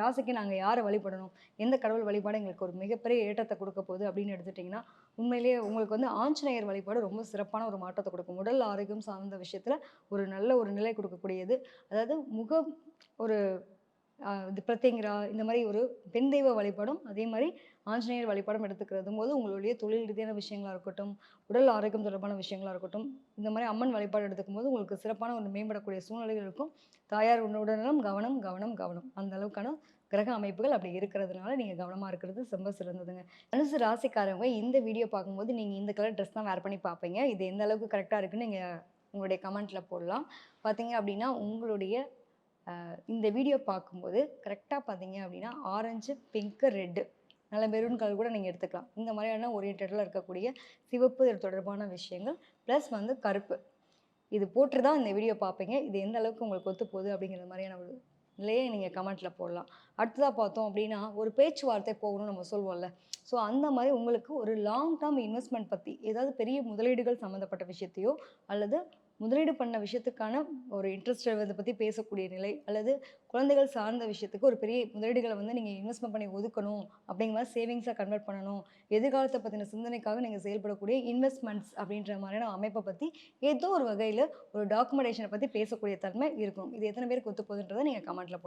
ராசிக்கு நாங்கள் யாரை வழிபடணும்? எந்த கடவுள் வழிபாடு எங்களுக்கு ஒரு மிகப்பெரிய ஏற்றத்தை கொடுக்க போகுது அப்படின்னு எடுத்துட்டிங்கன்னா உண்மையிலேயே உங்களுக்கு வந்து ஆஞ்சநேயர் வழிபாடு ரொம்ப சிறப்பான ஒரு மாற்றத்தை கொடுக்கும். உடல் ஆரோக்கியம் சார்ந்த விஷயத்தில் ஒரு நல்ல ஒரு நிலை கொடுக்கக்கூடியது. அதாவது முகம் ஒரு இது பிரத்யங்கிரா இந்த மாதிரி ஒரு பெண் தெய்வ வழிபாடும் அதே மாதிரி ஆஞ்சநேயர் வழிபாடும் எடுத்துக்கிறதும் போது உங்களுடைய தொழில் ரீதியான விஷயங்களா இருக்கட்டும் உடல் ஆரோக்கியம் தொடர்பான விஷயங்களாக இருக்கட்டும் இந்த மாதிரி அம்மன் வழிபாடு எடுத்துக்கும் போது உங்களுக்கு சிறப்பான ஒரு மேம்படக்கூடிய சூழ்நிலைகள் இருக்கும். தாயார் உடனும் கவனம் கவனம் கவனம். அந்த அளவுக்கான கிரக அமைப்புகள் அப்படி இருக்கிறதுனால நீங்கள் கவனமாக இருக்கிறது ரொம்ப சிறந்ததுங்க. அனுசு ராசிக்காரவங்க இந்த வீடியோ பார்க்கும்போது நீங்கள் இந்த கலர் ட்ரெஸ் தான் வேர் பண்ணி பார்ப்பீங்க. இது எந்த அளவுக்கு கரெக்டாக இருக்குன்னு நீங்கள் உங்களுடைய கமெண்ட்டில் போடலாம். பார்த்தீங்க அப்படின்னா உங்களுடைய இந்த வீடியோ பார்க்கும்போது கரெக்டாக பார்த்தீங்க அப்படின்னா ஆரஞ்சு பிங்க்கு ரெட்டு நல்ல மெரூன் கலர் கூட நீங்கள் எடுத்துக்கலாம். இந்த மாதிரியான ஓரியன்டில் இருக்கக்கூடிய சிவப்பு இது தொடர்பான விஷயங்கள் ப்ளஸ் வந்து கருப்பு. இது போட்டு தான் இந்த வீடியோ பார்ப்பீங்க. இது எந்த அளவுக்கு உங்களுக்கு ஒத்து போகுது அப்படிங்கிற மாதிரியான ஒரு நிலையை நீங்கள் கமெண்ட்டில் போடலாம். அடுத்ததாக பார்த்தோம் அப்படின்னா ஒரு பேச்சுவார்த்தை போகணும்னு நம்ம சொல்லுவோம்ல ஸோ அந்த மாதிரி உங்களுக்கு ஒரு லாங் டேர்ம் இன்வெஸ்ட்மெண்ட் பற்றி ஏதாவது பெரிய முதலீடுகள் சம்மந்தப்பட்ட விஷயத்தையோ அல்லது முதலீடு பண்ண விஷயத்துக்கான ஒரு இன்ட்ரெஸ்ட் இதை பற்றி பேசக்கூடிய நிலை அல்லது குழந்தைகள் சார்ந்த விஷயத்துக்கு ஒரு பெரிய முதலீடுகளை வந்து நீங்கள் இன்வெஸ்ட்மெண்ட் பண்ணி ஒதுக்கணும் அப்படிங்கிற மாதிரி சேவிங்ஸாக கன்வெர்ட் பண்ணணும். எதிர்காலத்தை பற்றின சிந்தனைக்காக நீங்கள் செயல்படக்கூடிய இன்வெஸ்ட்மெண்ட்ஸ் அப்படின்ற மாதிரியான அமைப்பை பற்றி ஏதோ ஒரு வகையில் ஒரு டாக்குமெண்டேஷனை பற்றி பேசக்கூடிய தன்மை இருக்கும் இது எத்தனை பேருக்கு ஒத்து போகுதுன்றதை நீங்கள் கமெண்ட்டில் போகலாம்